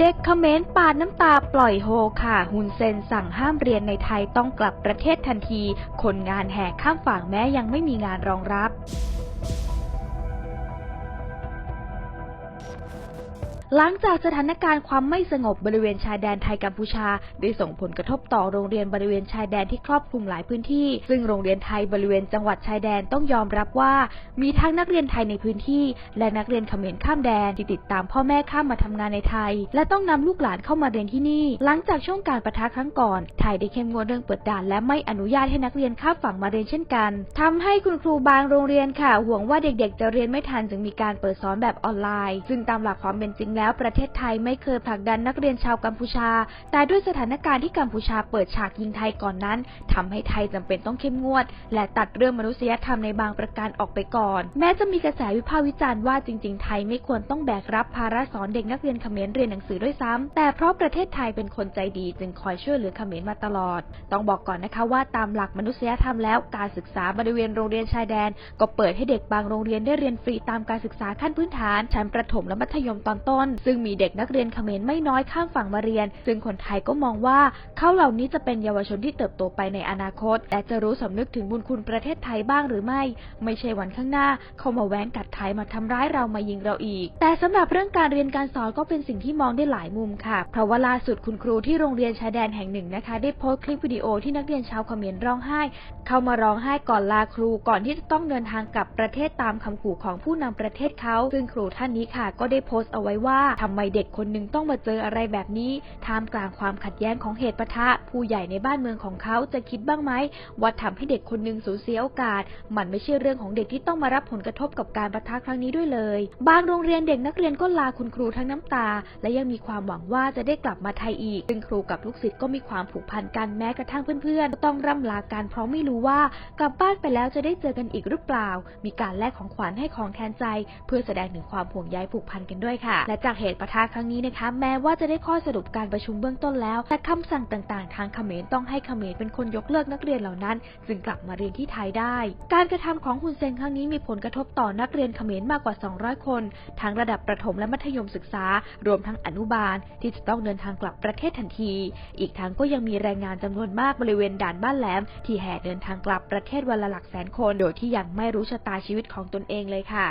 เด็กเขมรปาดน้ำตาปล่อยโฮค่ะ ฮุนเซนสั่งห้ามเรียนในไทยต้องกลับประเทศทันที คนงานแห่ข้ามฝั่งแม้ยังไม่มีงานรองรับ หลังจากสถานการณ์ความไม่สงบบริเวณชายแดนไทยกัมพูชา ได้ส่งผลกระทบต่อโรงเรียนบริเวณชายแดนที่ครอบคลุมหลายพื้นที่ ซึ่งโรงเรียนไทยบริเวณจังหวัดชายแดนต้องยอมรับว่า มีทั้งนักเรียนไทยในพื้นที่ และนักเรียนเขมรข้ามแดนที่ติดตามพ่อแม่ข้ามมาทำงานในไทย และต้องนำลูกหลานเข้ามาเรียนที่นี่ หลังจากช่วงการประทะครั้งก่อน ไทยได้เข้มงวดเรื่องเปิดด่านและไม่อนุญาตให้นักเรียนข้ามฝั่งมาเรียนเช่นกันทำให้คุณครูบางโรงเรียนค่ะห่วงว่าเด็กๆ จะเรียนไม่ทันจึงมีการเปิดสอนแบบออนไลน์ ซึ่งตามหลักความเป็นจริงแล้วประเทศไทยไม่เคยผลักดันนักเรียนชาวกัมพูชา แต่ด้วยสถานการณ์ที่กัมพูชาเปิดฉากยิงไทยก่อนนั้นทำให้ไทยจำเป็นต้องเข้มงวด และตัดเรื่องมนุษยธรรมในบางประการออกไปก่อน แม้จะมีกระแสวิพากษ์วิจารณ์ว่าจริง ๆ ไทยไม่ควรต้องแบกรับภาระสอนเด็กนักเรียนเขมรเรียนหนังสือด้วยซ้ำแต่เพราะประเทศไทยเป็นคนใจดีจึงคอยช่วยเหลือเขมรมาตลอด ต้องบอกก่อนนะคะว่าตามหลักมนุษยธรรมแล้วการศึกษาบริเวณโรงเรียนชายแดน ก็เปิดให้เด็กบางโรงเรียนได้เรียนฟรีตามการศึกษาขั้นพื้นฐานชั้นประถมและมัธยมตอนต้นซึ่งมีเด็กนักเรียนเขมรไม่น้อยข้ามฝั่งมาเรียน ซึ่งคนไทยก็มองว่าเขาเหล่านี้จะเป็นเยาวชนที่เติบโตไปในอนาคต และจะรู้สำนึกถึงบุญคุณประเทศไทยบ้างหรือไม่ ไม่ใช่วันข้างหน้า เขามาแว้งกัดไทยมาทำร้ายเรามายิงเราอีก แต่สำหรับเรื่องการเรียนการสอนก็เป็นสิ่งที่มองได้หลายมุมค่ะ เพราะว่าล่าสุดคุณครูที่โรงเรียนชายแดนแห่งหนึ่งนะคะ ได้โพสต์คลิปวิดีโอที่นักเรียนชาวเขมรร้องไห้ เข้ามาร้องไห้ก่อนลาครูก่อนที่จะต้องเดินทางกลับประเทศตามคำขู่ของผู้นำประเทศเขา ซึ่งครูท่านนี้ค่ะ ก็ได้โพสต์เอาไว้ว่าทำไมเด็กคนหนึ่งต้องมาเจออะไรแบบนี้ ท่ามกลางความขัดแย้งของเหตุปะทะ ผู้ใหญ่ในบ้านเมืองของเขาจะคิดบ้างไหมว่าทำให้เด็กคนหนึ่งสูญเสียโอกาส มันไม่ใช่เรื่องของเด็กที่ต้องมารับผลกระทบกับการปะทะครั้งนี้ด้วยเลย บางโรงเรียนเด็กนักเรียนก็ลาคุณครูทั้งน้ำตา และยังมีความหวังว่าจะได้กลับมาไทยอีก ซึ่งครูกับลูกศิษย์ก็มีความผูกพันกันแม้กระทั่งเพื่อนๆก็ต้องร่ำลากันเพราะไม่รู้ว่ากลับบ้านไปแล้วจะได้เจอกันอีกหรือเปล่า มีการแลกของขวัญให้ของแทนใจ เพื่อแสดงถึงความห่วงใยผูกพันกันด้วยค่ะ และจากเหตุประทะครั้งนี้นะคะ แม้ว่าจะได้ข้อสรุปการประชุมเบื้องต้นแล้ว แต่คำสั่งต่างๆ ทางเขมรต้องให้เขมรเป็นคนยกเลิกนักเรียนเหล่านั้น จึงกลับมาเรียนที่ไทยได้ การกระทำของฮุนเซนครั้งนี้มีผลกระทบต่อนักเรียนเขมรมากกว่า 200 คน ทั้งระดับประถมและมัธยมศึกษา รวมทั้งอนุบาล ที่จะต้องเดินทางกลับประเทศทันที อีกทั้งก็ยังมีแรงงานจำนวนมากบริเวณด่านบ้านแหลม ที่แห่เดินทางกลับประเทศวันละหลักแสนคน โดยที่ยังไม่รู้ชะตาชีวิตของตนเองเลยค่ะ